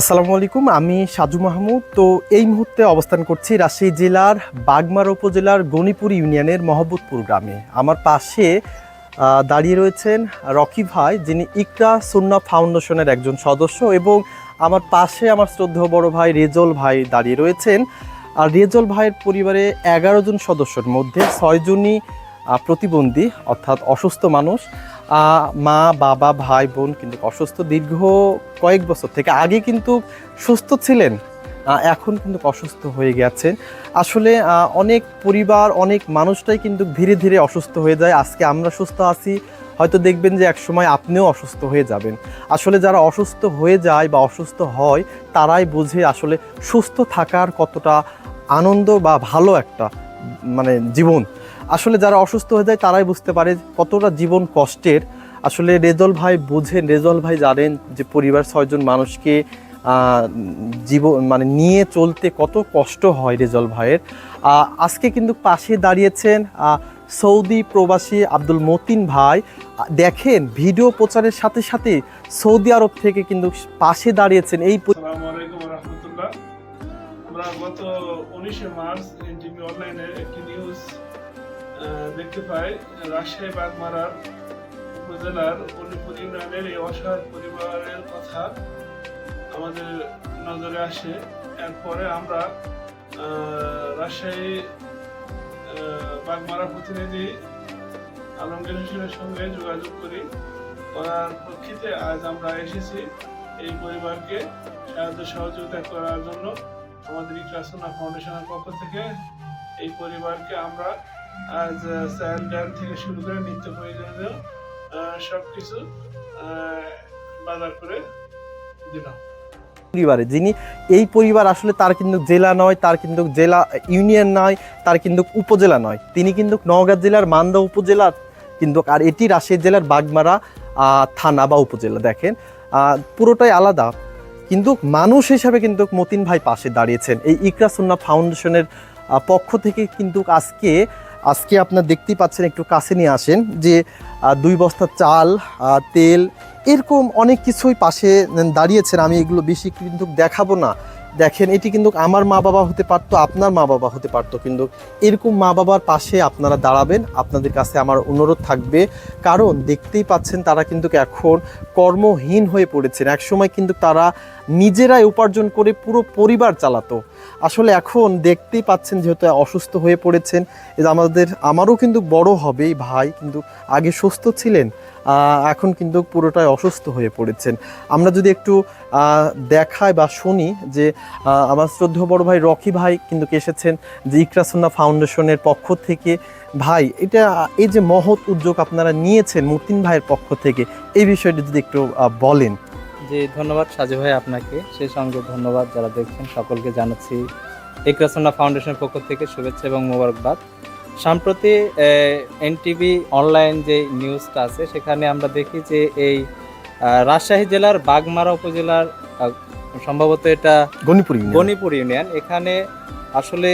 আসসালামু আলাইকুম, আমি সাজু মাহমুদ। তো এই মুহূর্তে অবস্থান করছি রাজশাহী জেলার বাগমারা উপজেলার গণিপুর ইউনিয়নের মহব্বতপুর গ্রামে। আমার পাশে দাঁড়িয়ে রয়েছেন রকি ভাই, যিনি ইকরা সুন্না ফাউন্ডেশনের একজন সদস্য এবং আমার পাশে আমার শ্রদ্ধেয় বড় ভাই রেজল ভাই দাঁড়িয়ে রয়েছেন। আর রেজল ভাইয়ের পরিবারে এগারো জন সদস্যের মধ্যে ছয়জনই প্রতিবন্ধী, অর্থাৎ অসুস্থ মানুষ মা, বাবা, ভাই, বোন কিন্তু অসুস্থ দীর্ঘ কয়েক বছর থেকে আগে কিন্তু সুস্থ ছিলেন এখন কিন্তু অসুস্থ হয়ে গেছেন। আসলে অনেক পরিবার, অনেক মানুষটাই কিন্তু ধীরে ধীরে অসুস্থ হয়ে যায়। আজকে আমরা সুস্থ আছি, হয়তো দেখবেন যে এক সময় আপনিও অসুস্থ হয়ে যাবেন। আসলে যারা অসুস্থ হয়ে যায় বা অসুস্থ হয়, তারাই বোঝে আসলে সুস্থ থাকার কতটা আনন্দ বা ভালো একটা মানে জীবন। আসলে যারা অসুস্থ হয়ে যায় তারাই বুঝতে পারে কতটা জীবন কষ্টের। আসলে রেজল ভাই বোঝেন, রেজল ভাই জানেন যে পরিবার ছয়জন মানুষকে জীবন মানে নিয়ে চলতে কত কষ্ট হয় রেজল ভাইয়ের। আজকে কিন্তু পাশে দাঁড়িয়েছেন সৌদি প্রবাসী আব্দুল মতিন ভাই। দেখেন ভিডিও প্রচারের সাথে সাথে সৌদি আরব থেকে কিন্তু পাশে দাঁড়িয়েছেন এই আমরা গত উনিশে মার্চ এনটিভি অনলাইনে একটি নিউজ দেখতে পাই, রাজশাহী বাগমারার উপজেলার অলিপুর ইউনিয়নের এই অসহায় পরিবারের কথা আমাদের নজরে আসে। এরপরে আমরা রাজশাহী বাগমারা প্রতিনিধি আলমগীর হোসেনের সঙ্গে যোগাযোগ করি। করার প্রেক্ষিতে আজ আমরা এসেছি এই পরিবারকে সাহায্য সহযোগিতা করার জন্য। আমাদের ইকরাসোনা ফাউন্ডেশনের পক্ষ থেকে এই পরিবারকে আমরা আজ চাল ডাল থেকে শুরু করে নিত্য প্রয়োজনীয় সব কিছু বাজার করে দিলাম। পরিবারে, যিনি এই পরিবার আসলে তার কিন্তু জেলা নয়, তার কিন্তু জেলা ইউনিয়ন নয়, তার কিন্তু উপজেলা নয়। তিনি কিন্তু নওগাঁ জেলার মান্দা উপজেলার কিন্তু আর এটি রাজশাহী জেলার বাগমারা থানা বা উপজেলা, দেখেন। পুরোটাই আলাদা। কিন্তু মানুষ হিসাবে কিন্তু মতিন ভাই পাশে দাঁড়িয়েছেন। এই ইকরা সুন্না ফাউন্ডেশনের পক্ষ থেকে কিন্তু আজকে আজকে আপনার দেখতেই পাচ্ছেন, একটু কাছে নিয়ে আসেন যে দুই বস্তা চাল তেল, এরকম অনেক কিছুই পাশে দাঁড়িয়েছেন। আমি এগুলো বেশি কিন্তু দেখাবো না। দেখেন, এটি কিন্তু আমার মা বাবা হতে পারতো, আপনার মা বাবা হতে পারতো, কিন্তু এরকম মা বাবার পাশে আপনারা দাঁড়াবেন, আপনাদের কাছে আমার অনুরোধ থাকবে। কারণ দেখতেই পাচ্ছেন, তারা কিন্তু এখন কর্মহীন হয়ে পড়েছেন। একসময় কিন্তু তারা নিজেরাই উপার্জন করে পুরো পরিবার চালাতো। আসলে এখন দেখতেই পাচ্ছেন, যেহেতু অসুস্থ হয়ে পড়েছেন আমাদের, আমারও কিন্তু বড় হবে ভাই, কিন্তু আগে সুস্থ ছিলেন। এখন কিন্তু পুরোটাই অসুস্থ হয়ে পড়েছেন। আমরা যদি একটু দেখাই বা শুনি যে আমার শ্রদ্ধেয় বড় ভাই রকি ভাই কিন্তু এসেছেন যে ইকরাসন্না ফাউন্ডেশনের পক্ষ থেকে। ভাই, এটা, এই যে মহৎ উদ্যোগ আপনারা নিয়েছেন মতিন ভাইয়ের পক্ষ থেকে, এই বিষয়টি যদি একটু বলেন। জি, ধন্যবাদ সাজু ভাই আপনাকে। সেই সঙ্গে ধন্যবাদ যারা দেখছেন, সকলকে জানাচ্ছি। একরাসন্না ফাউন্ডেশনের পক্ষ থেকে শুভেচ্ছা এবং মোবারকবাদ। সম্প্রতি এনটিভি অনলাইন যে নিউজটা আছে সেখানে আমরা দেখি যে এই রাজশাহী জেলার বাগমারা উপজেলার সম্ভবত এটা গণিপুর। গণিপুর ইউনিয়ন। এখানে আসলে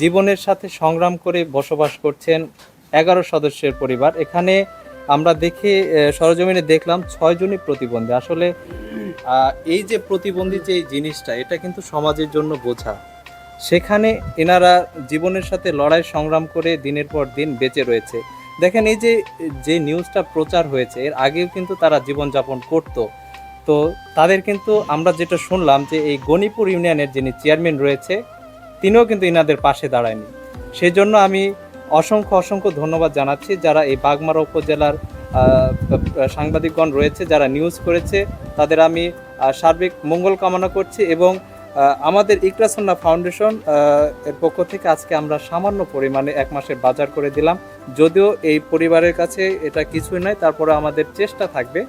জীবনের সাথে সংগ্রাম করে বসবাস করছেন এগারো সদস্যের পরিবার। এখানে আমরা দেখে সরজমিনে দেখলাম ছয়জনই প্রতিবন্ধী। আসলে এই যে প্রতিবন্ধী যে জিনিসটা এটা কিন্তু সমাজের জন্য বোঝা। সেখানে এনারা জীবনের সাথে লড়াই সংগ্রাম করে দিনের পর দিন বেঁচে রয়েছে। দেখেন এই যে যে নিউজটা প্রচার হয়েছে, এর আগেও কিন্তু তারা জীবনযাপন করত। তো তাদের কিন্তু আমরা যেটা শুনলাম যে এই গণিপুর ইউনিয়নের যিনি চেয়ারম্যান রয়েছে, তিনিও কিন্তু ইনাদের পাশে দাঁড়ায়নি। সেই জন্য আমি অসংখ্য অসংখ্য ধন্যবাদ জানাচ্ছি যারা এই বাগমারা উপজেলার সাংবাদিকগণ রয়েছে, যারা নিউজ করেছে, তাদের আমি সার্বিক মঙ্গল কামনা করছি এবং আমাদের ইকরাসন্না ফাউন্ডেশন এর পক্ষ থেকে আজকে আমরা সামান্য পরিমাণে এক মাসের বাজার করে দিলাম। যদিও এই পরিবারের কাছে এটা কিছুই নয়, তারপরে আমাদের চেষ্টা থাকবে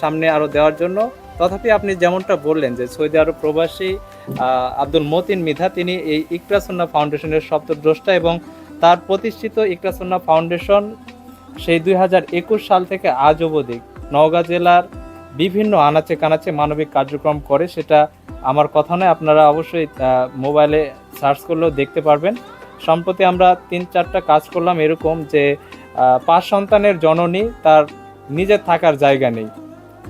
সামনে আরও দেওয়ার জন্য। তথাপি আপনি যেমনটা বললেন যে সৌদি আরব প্রবাসী আব্দুল মতিন মিধা, তিনি এই ইকরাসন্না ফাউন্ডেশনের শব্দদ্রষ্টা এবং তার প্রতিষ্ঠিত ইকরাসন্না ফাউন্ডেশন সেই দুই হাজার একুশ সাল থেকে আজ অবধি নওগাঁ জেলার বিভিন্ন আনাচে কানাচে মানবিক কার্যক্রম করে, সেটা আমার কথা নয়, আপনারা অবশ্যই মোবাইলে সার্চ করলেও দেখতে পারবেন। সম্প্রতি আমরা তিন চারটা কাজ করলাম এরকম যে পাঁচ সন্তানের জননী তার নিজের থাকার জায়গা নেই।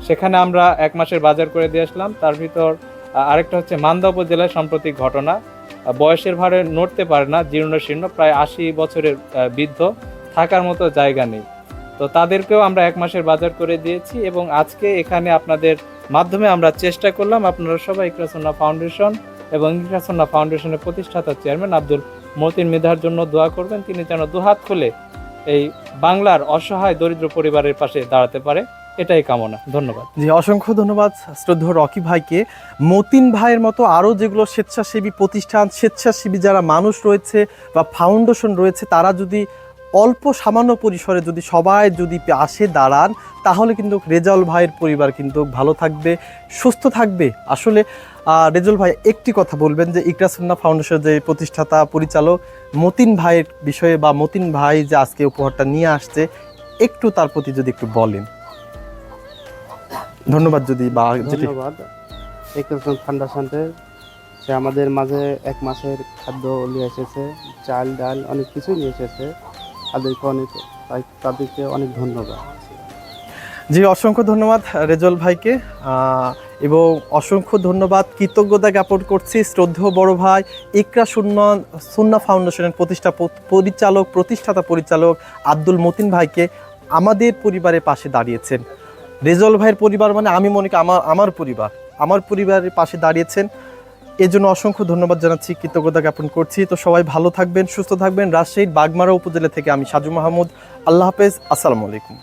সেখানে আমরা এক মাসের বাজার করে দিয়ে আসলাম। তার ভিতর আরেকটা হচ্ছে মান্দা উপজেলায় সাম্প্রতিক ঘটনা। বয়সের ভারে নড়তে পারে না, জীর্ণ শীর্ণ, প্রায় আশি বছরের বৃদ্ধ, থাকার মতো জায়গা নেই। তো তাদেরকেও আমরা এক মাসের বাজার করে দিয়েছি এবং আজকে এখানে আপনাদের মাধ্যমে আমরা চেষ্টা করলাম আপনারা সবাই ইকরাসন্না ফাউন্ডেশন এবং ইকরাসন্না ফাউন্ডেশনের প্রতিষ্ঠাতা চেয়ারম্যান আব্দুল মতিন মেধার জন্য দোয়া করবেন। তিনি যেন দুহাত খুলে এই বাংলার অসহায় দরিদ্র পরিবারের পাশে দাঁড়াতে পারে। এটাই কামনা। ধন্যবাদ। জি, অসংখ্য ধন্যবাদ শ্রদ্ধ রকি ভাইকে। মতিন ভাইয়ের মতো আরও যেগুলো স্বেচ্ছাসেবী প্রতিষ্ঠান, স্বেচ্ছাসেবী যারা মানুষ রয়েছে বা ফাউন্ডেশন রয়েছে, তারা যদি অল্প সামান্য পরিসরে যদি সবাই যদি আসে দাঁড়ান তাহলে কিন্তু রেজাল ভাইয়ের পরিবার কিন্তু ভালো থাকবে সুস্থ থাকবে। আসলে আহ, রেজাউল ভাই একটি কথা বলবেন যে ইকরাসুন্না ফাউন্ডেশনের যে প্রতিষ্ঠাতা পরিচালক মতিন ভাইয়ের বিষয়ে বা মতিন ভাই যে আজকে উপহারটা নিয়ে আসছে একটু তার প্রতি যদি একটু বলেন। ধন্যবাদ যদি বা ধন্যবাদ। একরকম ফাউন্ডেশনের সে আমাদের মাঝে এক মাসের খাদ্য নিয়ে এসেছে চাল ডাল অনেক কিছু নিয়ে এসেছে। তাদেরকে অনেক তাদেরকে অনেক ধন্যবাদ। জি, অসংখ্য ধন্যবাদ রেজল ভাইকে। এবং অসংখ্য ধন্যবাদ, কৃতজ্ঞতা জ্ঞাপন করছি শ্রদ্ধেয় বড় ভাই ইকরা শূন্য সুন্না ফাউন্ডেশনের প্রতিষ্ঠা পরিচালক, প্রতিষ্ঠাতা পরিচালক আব্দুল মতিন ভাইকে আমাদের পরিবারের পাশে দাঁড়িয়েছেন। রেজল ভাইয়ের পরিবার মানে আমি মনে করি আমার আমার পরিবার। আমার পরিবারের পাশে দাঁড়িয়েছেন। এজন্য অসংখ্য ধন্যবাদ জানাচ্ছি কৃতজ্ঞতা জ্ঞাপন করছি। তো সবাই ভালো থাকবেন, সুস্থ থাকবেন। রাজশাহীর বাগমারা উপজেলা থেকে আমি সাজু মাহমুদ। আল্লাহ হাফেজ, আসসালামু আলাইকুম।